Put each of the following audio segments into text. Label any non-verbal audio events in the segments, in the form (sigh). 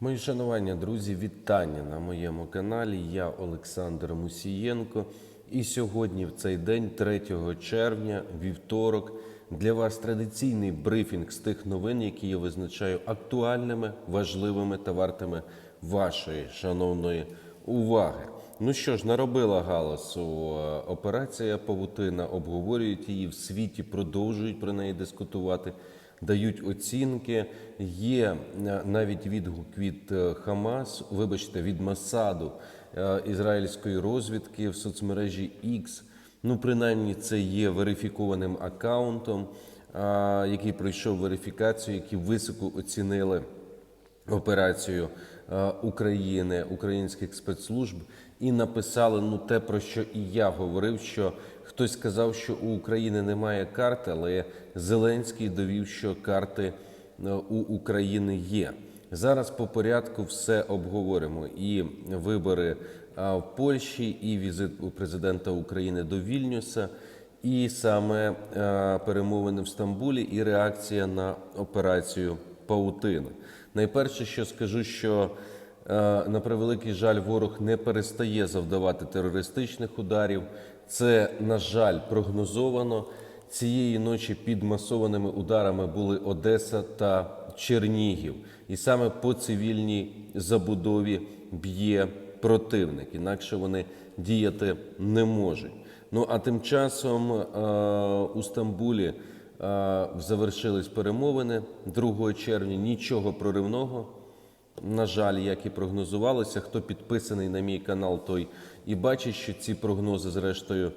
Мої шанування, друзі, вітання на моєму каналі. Я Олександр Мусієнко. І сьогодні, в цей день, 3 червня, вівторок, для вас традиційний брифінг з тих новин, які я визначаю актуальними, важливими та вартими вашої шановної уваги. Ну що ж, наробила галасу е, операція Павутина, обговорюють її в світі, продовжують про неї дискутувати дають оцінки. Є е, навіть відгук від е, Хамас, вибачте, від Масаду е, ізраїльської розвідки в соцмережі X. Ну, принаймні, це є верифікованим аккаунтом, який пройшов верифікацію, які високо оцінили операцію України, українських спецслужб, і написали ну те, про що і я говорив, що хтось сказав, що у України немає карти, але Зеленський довів, що карти е, у України є. Зараз по порядку все обговоримо. І вибори в Польщі, і візит у президента України до Вільнюса, і саме е, перемовини в Стамбулі, і реакція на операцію Паутина. Найперше, що скажу, що е, на превеликий жаль, ворог не перестає завдавати терористичних ударів. Це, на жаль, прогнозовано. Цієї ночі під масованими ударами були Одеса та Чернігів, і саме по цивільній забудові б'є противник, інакше вони діяти не можуть. Ну а тим часом е, у Стамбулі е, завершились перемовини 2 червня. Нічого проривного. На жаль, як і прогнозувалося, хто підписаний на мій канал, той і бачить, що ці прогнози, зрештою,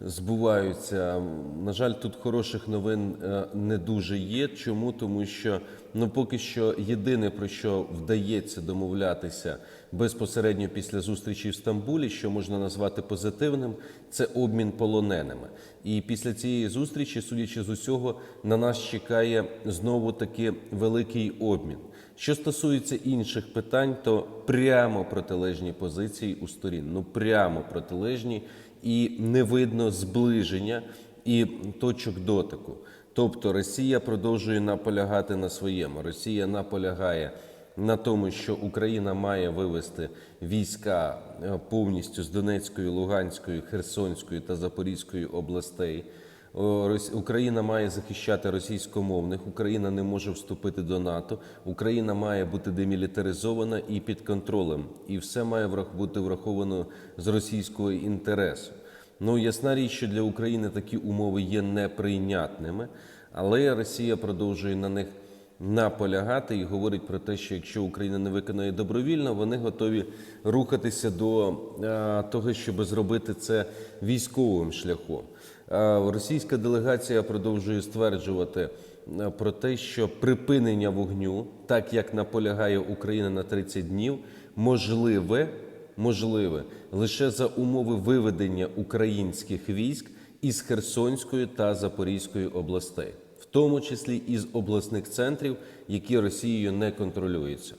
збуваються. На жаль, тут хороших новин е, не дуже є. Чому? Тому що ну поки що єдине про що вдається домовлятися безпосередньо після зустрічі в Стамбулі, що можна назвати позитивним, це обмін полоненими. І після цієї зустрічі, судячи з усього, на нас чекає знову таки великий обмін. Що стосується інших питань, то прямо протилежні позиції у сторін, ну прямо протилежні, і не видно зближення і точок дотику. Тобто Росія продовжує наполягати на своєму. Росія наполягає на тому, що Україна має вивести війська е, повністю з Донецької, Луганської, Херсонської та Запорізької областей. Україна має захищати російськомовних, Україна не може вступити до НАТО, Україна має бути демілітаризована і під контролем, і все має бути враховано з російського інтересу. Ну, ясна річ, що для України такі умови є неприйнятними, але Росія продовжує на них наполягати і говорить про те, що якщо Україна не виконає добровільно, вони готові рухатися до е, того, щоб зробити це військовим шляхом. Російська делегація продовжує стверджувати е, про те, що припинення вогню, так як наполягає Україна на 30 днів, можливе, можливе лише за умови виведення українських військ із Херсонської та Запорізької областей, в тому числі із обласних центрів, які Росією не контролюються.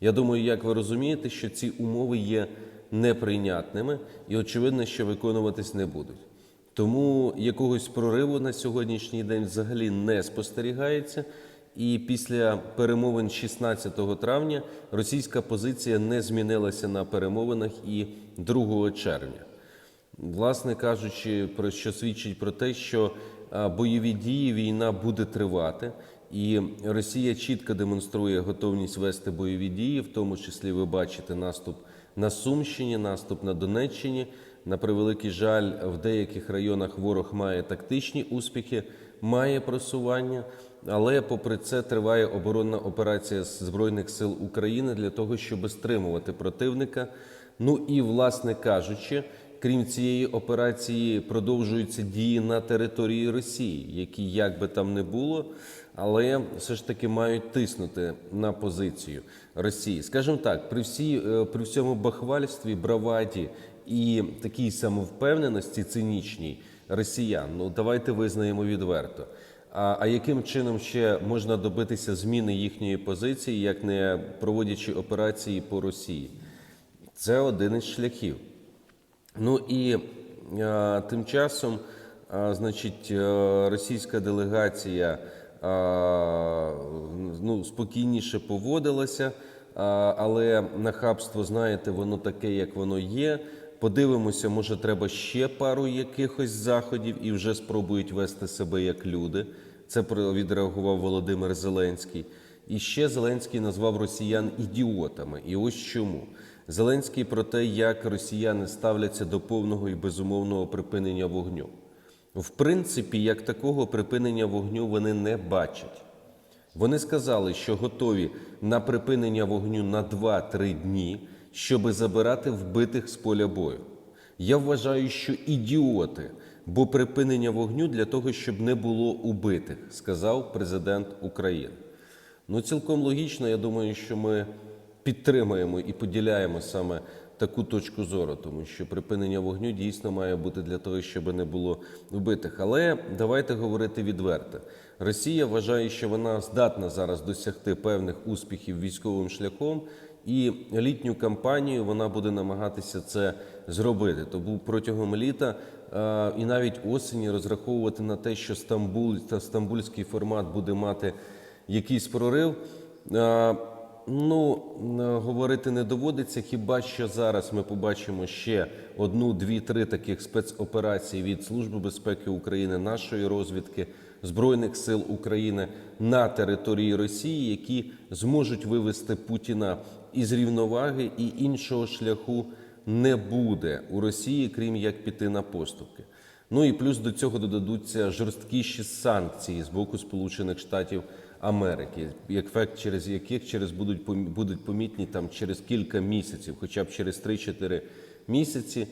Я думаю, як ви розумієте, що ці умови є неприйнятними і очевидно, що виконуватись не будуть. Тому якогось прориву на сьогоднішній день взагалі не спостерігається. І після перемовин 16 травня російська позиція не змінилася на перемовинах і 2 червня. Власне кажучи, про що свідчить про те, що бойові дії війна буде тривати, і Росія чітко демонструє готовність вести бойові дії, в тому числі ви бачите наступ на Сумщині, наступ на Донеччині. На превеликий жаль, в деяких районах ворог має тактичні успіхи, має просування, але попри це триває оборонна операція збройних сил України для того, щоб стримувати противника. Ну і власне кажучи, крім цієї операції, продовжуються дії на території Росії, які як би там не було, але все ж таки мають тиснути на позицію Росії. Скажімо так, при всій е, при всьому бахвальстві, браваді і такій самовпевненості цинічній росіян, ну давайте визнаємо відверто. А, а яким чином ще можна добитися зміни їхньої позиції, як не проводячи операції по Росії? Це один із шляхів. Ну і е, тим часом, е, значить, е, російська делегація ну, спокійніше поводилася. але нахабство, знаєте, воно таке, як воно є. Подивимося, може, треба ще пару якихось заходів і вже спробують вести себе як люди. Це відреагував Володимир Зеленський. І ще Зеленський назвав росіян ідіотами. І ось чому. Зеленський про те, як росіяни ставляться до повного і безумовного припинення вогню. В принципі, як такого припинення вогню вони не бачать. Вони сказали, що готові на припинення вогню на 2-3 дні, щоби забирати вбитих з поля бою. Я вважаю, що ідіоти, бо припинення вогню для того, щоб не було убитих, сказав президент України. Ну, цілком логічно, я думаю, що ми підтримуємо і поділяємо саме таку точку зору, тому що припинення вогню дійсно має бути для того, щоб не було вбитих. Але давайте говорити відверто. Росія вважає, що вона здатна зараз досягти певних успіхів військовим шляхом, і літню кампанію вона буде намагатися це зробити. Тому протягом літа е, і навіть осені розраховувати на те, що Стамбул та стамбульський формат буде мати якийсь прорив. Ну, е, говорити не доводиться. Хіба що зараз ми побачимо ще одну, дві, три таких спецоперації від Служби безпеки України, нашої розвідки, Збройних сил України на території Росії, які зможуть вивести Путіна із рівноваги, і іншого шляху не буде у Росії, крім як піти на поступки. Ну і плюс до цього додадуться жорсткіші санкції з боку Сполучених Штатів Америки, ефект через яких через будуть будуть помітні там через кілька місяців, хоча б через 3-4 місяці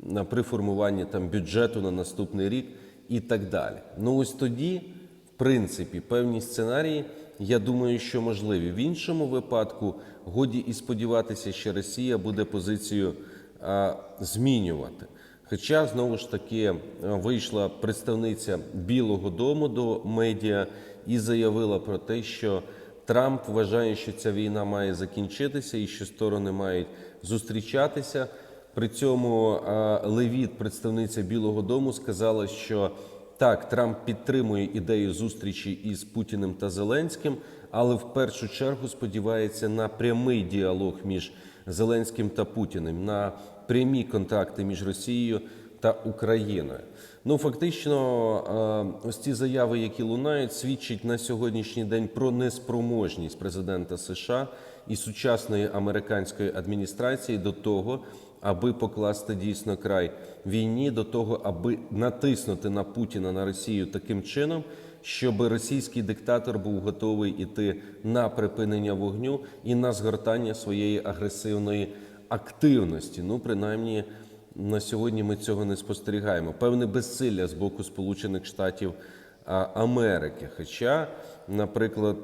на при формуванні там бюджету на наступний рік і так далі. Ну ось тоді, в принципі, певні сценарії, я думаю, що можливі. В іншому випадку годі і сподіватися, що Росія буде позицію а, змінювати. Хоча знову ж таки е, вийшла представниця Білого Дому до медіа і заявила про те, що Трамп вважає, що ця війна має закінчитися і що сторони мають зустрічатися. При цьому е, Левіт, представниця Білого Дому, сказала, що так, Трамп підтримує ідею зустрічі із Путіним та Зеленським, але в першу чергу сподівається на прямий діалог між Зеленським та Путіним, на прямі контакти між Росією та Україною. Ну фактично, е, ось ці заяви, які лунають, свідчать на сьогоднішній день про неспроможність президента США і сучасної американської адміністрації до того, аби покласти дійсно край війні, до того, аби натиснути на Путіна на Росію таким чином, щоб російський диктатор був готовий іти на припинення вогню і на згортання своєї агресивної активності. Ну, принаймні, на сьогодні ми цього не спостерігаємо. Певне безсилля з боку Сполучених Штатів Америки. Хоча, наприклад,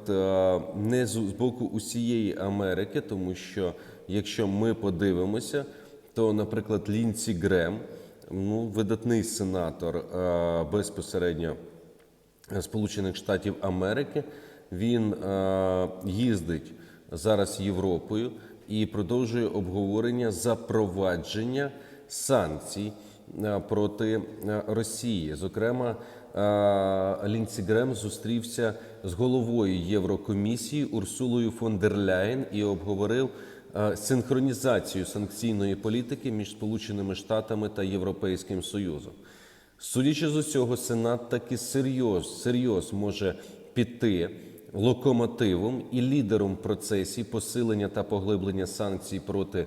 не з боку усієї Америки, тому що якщо ми подивимося, то, наприклад, Лінці Грем, ну, видатний сенатор безпосередньо Сполучених Штатів Америки. Він їздить зараз Європою і продовжує обговорення запровадження санкцій е, проти е, Росії. Зокрема, е, Лінсі Грем зустрівся з головою Єврокомісії Урсулою фон дер Ляєн і обговорив синхронізацію санкційної політики між Сполученими Штатами та Європейським Союзом. Судячи з усього, Сенат таки серйоз, серйоз може піти локомотивом і лідером в процесі посилення та поглиблення санкцій проти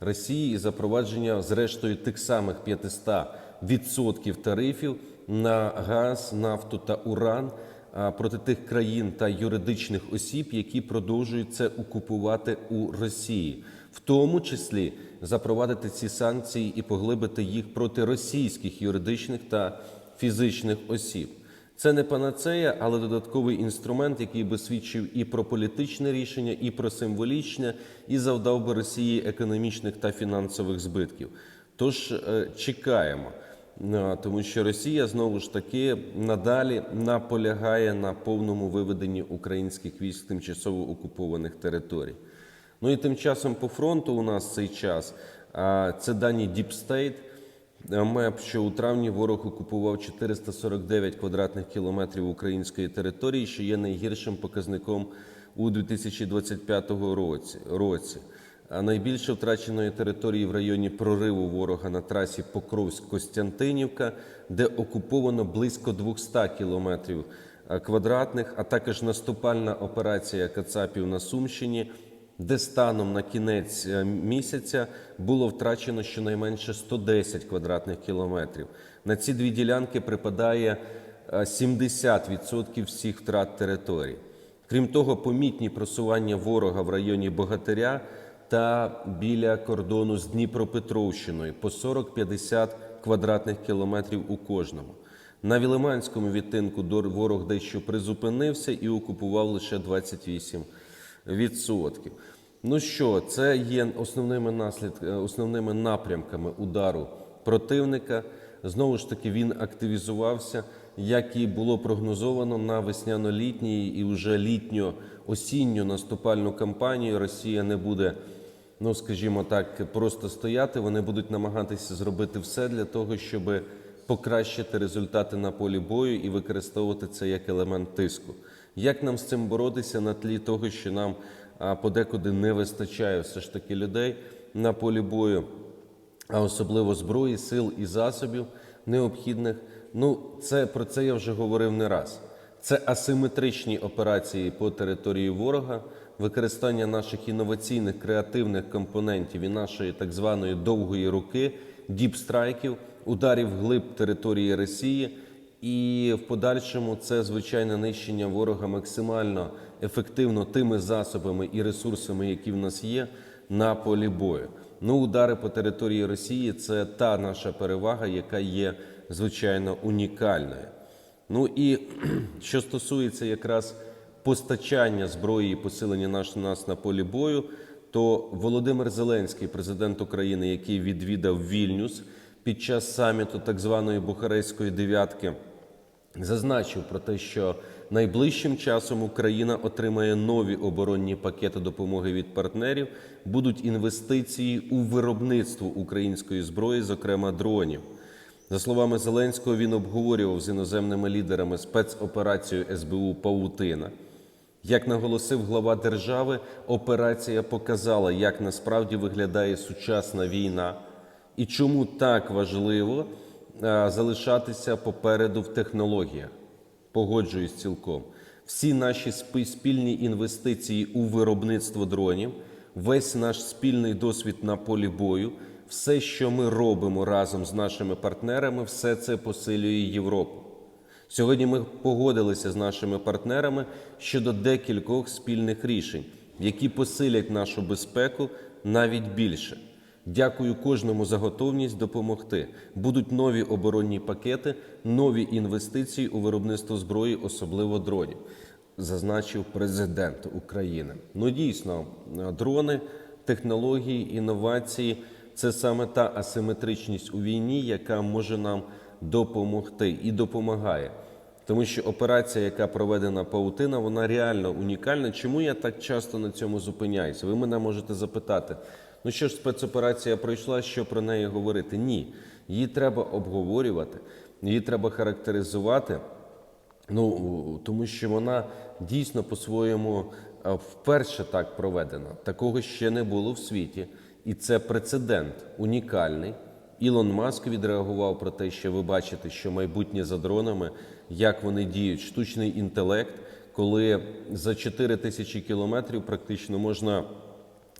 Росії і запровадження, зрештою, тих самих 500% тарифів на газ, нафту та уран проти тих країн та юридичних осіб, які продовжують це окупувати у Росії, в тому числі запровадити ці санкції і поглибити їх проти російських юридичних та фізичних осіб. Це не панацея, але додатковий інструмент, який би свідчив і про політичне рішення, і про символічне, і завдав би Росії економічних та фінансових збитків. Тож е, чекаємо. Ну, Тому що Росія знову ж таки надалі наполягає на повному виведенні українських військ тимчасово окупованих територій. Ну і тим часом по фронту у нас цей час це дані е, МЕП, що у травні ворог окупував 449 квадратних кілометрів української території, що є найгіршим показником у 2025 році. році. А найбільше втраченої території в районі прориву ворога на трасі Покровськ-Костянтинівка, де окуповано близько 200 кілометрів е, квадратних, а також наступальна операція Кацапів на Сумщині, де станом на кінець е, місяця було втрачено щонайменше 110 квадратних кілометрів. На ці дві ділянки припадає е, 70% всіх втрат територій. Крім того, помітні просування ворога в районі Богатиря та біля кордону з Дніпропетровщиною по 40-50 квадратних кілометрів у кожному. На Вілиманському відтинку ворог дещо призупинився і окупував лише 28%. Ну що, це є основними наслід, е, основними напрямками удару противника. Знову ж таки, він активізувався, як і було прогнозовано на весняно-літній і вже літньо-осінню наступальну кампанію. Росія не буде, ну скажімо так, просто стояти. Вони будуть намагатися зробити все для того, щоб покращити результати на полі бою і використовувати це як елемент тиску. Як нам з цим боротися на тлі того, що нам подекуди не вистачає все ж таки людей на полі бою? а особливо зброї, сил і засобів необхідних. Ну, це про це я вже говорив не раз. Це асиметричні операції по території ворога, використання наших інноваційних креативних компонентів і нашої так званої довгої руки, діпстрайків, ударів глиб території Росії. І в подальшому це звичайне нищення ворога максимально ефективно тими засобами і ресурсами, які в нас є на полі бою. Ну, удари по території Росії це та наша перевага, яка є звичайно унікальною. Ну і (clears throat) що стосується якраз постачання зброї і посилення наш, нас на полі бою, то Володимир Зеленський, президент України, який відвідав Вільнюс під час саміту так званої Бухарестської дев'ятки, зазначив про те, що найближчим часом Україна отримає нові оборонні пакети допомоги від партнерів, будуть інвестиції у виробництво української зброї, зокрема дронів. За словами Зеленського, він обговорював з іноземними лідерами спецоперацію СБУ Павутина. Як наголосив глава держави, операція показала, як насправді виглядає сучасна війна і чому так важливо залишатися попереду в технологіях. Погоджуюсь цілком. Всі наші спільні інвестиції у виробництво дронів, весь наш спільний досвід на полі бою, все, що ми робимо разом з нашими партнерами, все це посилює Європу. Сьогодні ми погодилися з нашими партнерами щодо декількох спільних рішень, які посилять нашу безпеку навіть більше. Дякую кожному за готовність допомогти. Будуть нові оборонні пакети, нові інвестиції у виробництво зброї, особливо дронів, зазначив президент України. Ну дійсно, дрони, технології, інновації це саме та асиметричність у війні, яка може нам допомогти і допомагає. Тому що операція, яка проведена паутина, вона реально унікальна. Чому я так часто на цьому зупиняюся? Ви мене можете запитати: ну що ж спецоперація пройшла, що про неї говорити? Ні, її треба обговорювати, її треба характеризувати. Ну тому що вона дійсно по-своєму е, вперше так проведена. Такого ще не було в світі, і це прецедент унікальний. Ілон Маск відреагував про те, що ви бачите, що майбутнє за дронами, як вони діють, штучний інтелект, коли за 4 тисячі кілометрів практично можна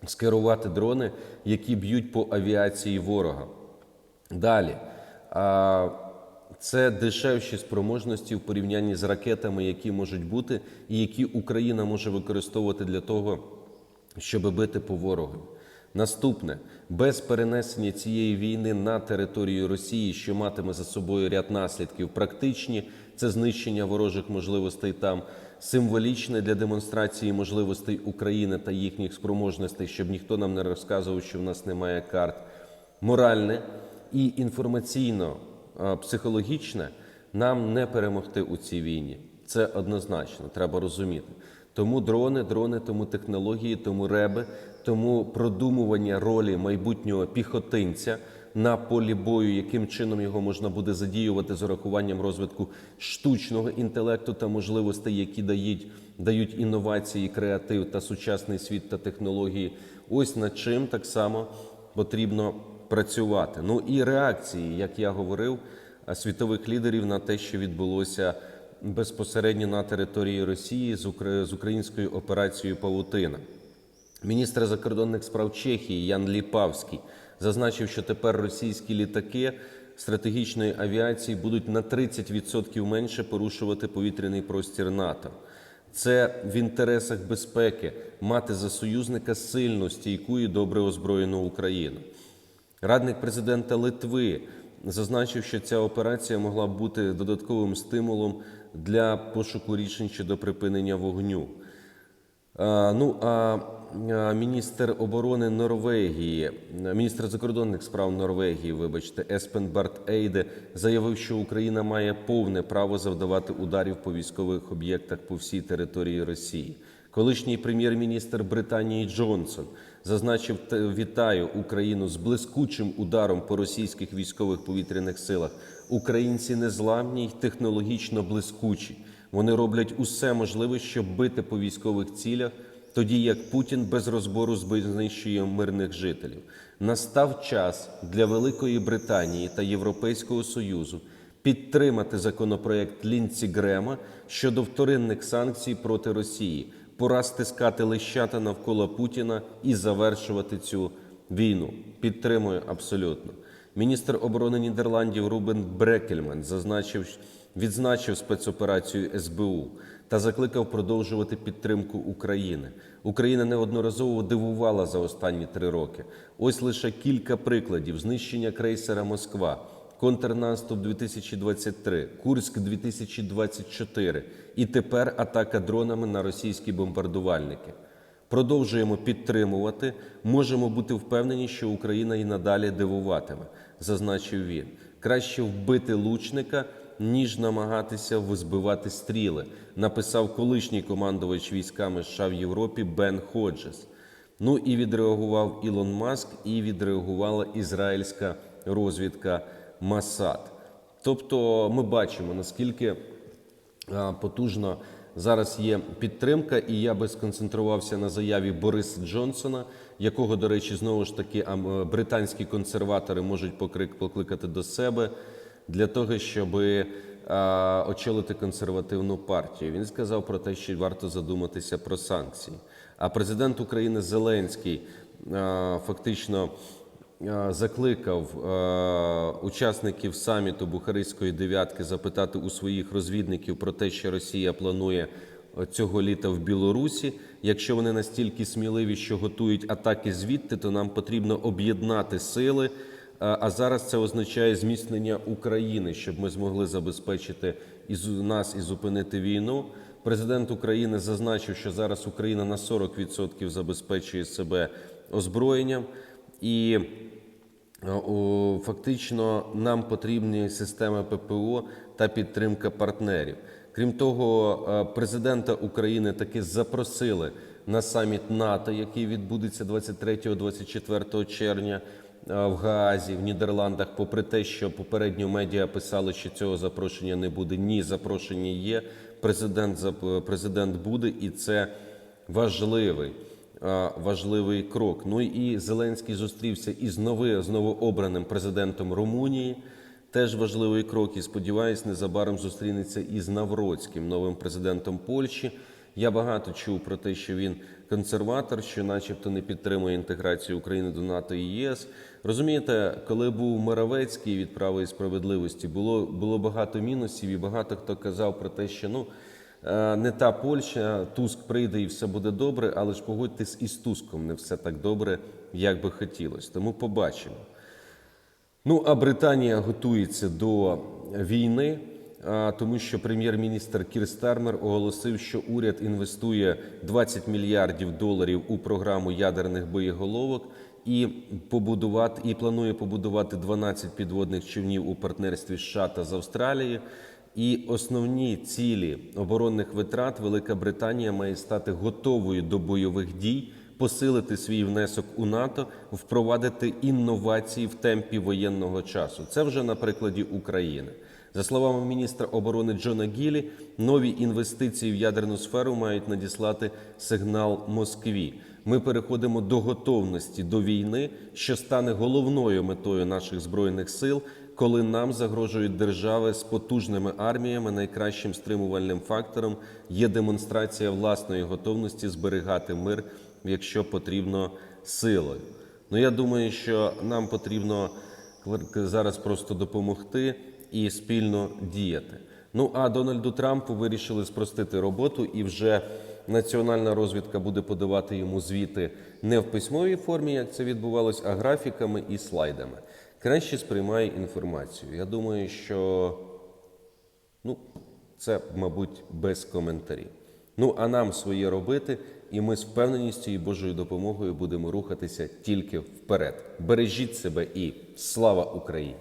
скерувати дрони, які б'ють по авіації ворога. Далі. Це дешевші спроможності в порівнянні з ракетами, які можуть бути, і які Україна може використовувати для того, щоб бити по ворогу. Наступне без перенесення цієї війни на територію Росії, що матиме за собою ряд наслідків, практичні це знищення ворожих можливостей там, символічне для демонстрації можливостей України та їхніх спроможностей, щоб ніхто нам не розказував, що в нас немає карт, моральне і інформаційно е, психологічне нам не перемогти у цій війні. Це однозначно, треба розуміти. Тому дрони, дрони, тому технології, тому реби, тому продумування ролі майбутнього піхотинця на полі бою, яким чином його можна буде задіювати з урахуванням розвитку штучного інтелекту та можливостей, які дають, дають інновації, креатив та сучасний світ та технології. Ось над чим так само потрібно працювати. Ну і реакції, як я говорив, світових лідерів на те, що відбулося безпосередньо на території Росії з Укра- з українською операцією Павутина. Міністр закордонних справ Чехії Ян Ліпавський зазначив, що тепер російські літаки стратегічної авіації будуть на 30% менше порушувати повітряний простір НАТО. Це в інтересах безпеки мати за союзника сильну, стійку і добре озброєну Україну. Радник президента Литви зазначив, що ця операція могла б бути додатковим стимулом для пошуку рішень щодо припинення вогню. А, Ну а а, міністр оборони Норвегії, міністр закордонних справ Норвегії, вибачте, Еспен Барт Ейде заявив, що Україна має повне право завдавати ударів по військових об'єктах по всій території Росії. Колишній прем'єр-міністр Британії Джонсон зазначив, вітаю Україну з блискучим ударом по російських військових повітряних силах. Українці незламні й технологічно блискучі. Вони роблять усе можливе, щоб бити по військових цілях, тоді як Путін без розбору знищує мирних жителів. Настав час для Великої Британії та Європейського Союзу підтримати законопроект Лінці Грема щодо вторинних санкцій проти Росії, пора стискати лищата навколо Путіна і завершувати цю війну. Підтримую абсолютно. Міністр оборони Нідерландів Рубен Брекельман зазначив, відзначив спецоперацію СБУ та закликав продовжувати підтримку України. Україна неодноразово дивувала за останні три роки. Ось лише кілька прикладів: знищення крейсера Москва, контрнаступ 2023, Курськ 2024 і тепер атака дронами на російські бомбардувальники. Продовжуємо підтримувати. Можемо бути впевнені, що Україна і надалі дивуватиме, зазначив він. Краще вбити лучника, ніж намагатися збивати стріли, написав колишній командувач військами США в Європі Бен Ходжес. Ну і відреагував Ілон Маск, і відреагувала ізраїльська розвідка Масад. Тобто, ми бачимо наскільки а, потужно зараз є підтримка, і я би сконцентрувався на заяві Бориса Джонсона, якого, до речі, знову ж таки е, британські консерватори можуть покликати до себе для того, щоб очолити консервативну партію. Він сказав про те, що варто задуматися про санкції. А президент України Зеленський фактично закликав учасників саміту Бухаристської дев'ятки запитати у своїх розвідників про те, що Росія планує цього літа в Білорусі. Якщо вони настільки сміливі, що готують атаки звідти, то нам потрібно об'єднати сили. А зараз це означає зміцнення України, щоб ми змогли забезпечити і нас і зупинити війну. Президент України зазначив, що зараз Україна на 40% забезпечує себе озброєнням, і фактично нам потрібні системи ППО та підтримка партнерів. Крім того, президента України таки запросили на саміт НАТО, який відбудеться 23-24 червня в Гаазі, в Нідерландах. Попри те, що попередньо медіа писали, що цього запрошення не буде. Ні, запрошення є. Президент зап- президент буде, і це важливий. е, Важливий крок. Ну і Зеленський зустрівся із нови, з новообраним президентом Румунії. Теж важливий крок. І сподіваюсь, незабаром зустрінеться із Навроцьким, новим президентом Польщі. Я багато чув про те, що він консерватор, що, начебто, не підтримує інтеграцію України до НАТО і ЄС. Розумієте, коли був Моравецький від права і справедливості, було, було багато мінусів, і багато хто казав про те, що ну. Е, Не та Польща, Туск прийде і все буде добре, але ж погодьтесь із Туском не все так добре, як би хотілося. Тому побачимо. Ну а Британія готується до війни, тому що прем'єр-міністр Кір Стармер оголосив, що уряд інвестує 20 мільярдів доларів у програму ядерних боєголовок і побудувати і планує побудувати 12 підводних човнів у партнерстві США та з Австралії. І основні цілі оборонних витрат Велика Британія має стати готовою до бойових дій посилити свій внесок у НАТО, впровадити інновації в темпі воєнного часу. Це вже на прикладі України. За словами міністра оборони Джона Гілі, нові інвестиції в ядерну сферу мають надіслати сигнал Москві. Ми переходимо до готовності до війни, що стане головною метою наших збройних сил, коли нам загрожують держави з потужними арміями. Найкращим стримувальним фактором є демонстрація власної готовності зберігати мир, якщо потрібно силою. Ну я думаю, що нам потрібно зараз просто допомогти і спільно діяти. Ну а Дональду Трампу вирішили спростити роботу, і вже національна розвідка буде подавати йому звіти не в письмовій формі, як це відбувалось, а графіками і слайдами. Краще сприймає інформацію. Я думаю, що ну, це, мабуть, без коментарів. Ну а нам своє робити, і ми з впевненістю і Божою допомогою будемо рухатися тільки вперед. Бережіть себе і слава Україні!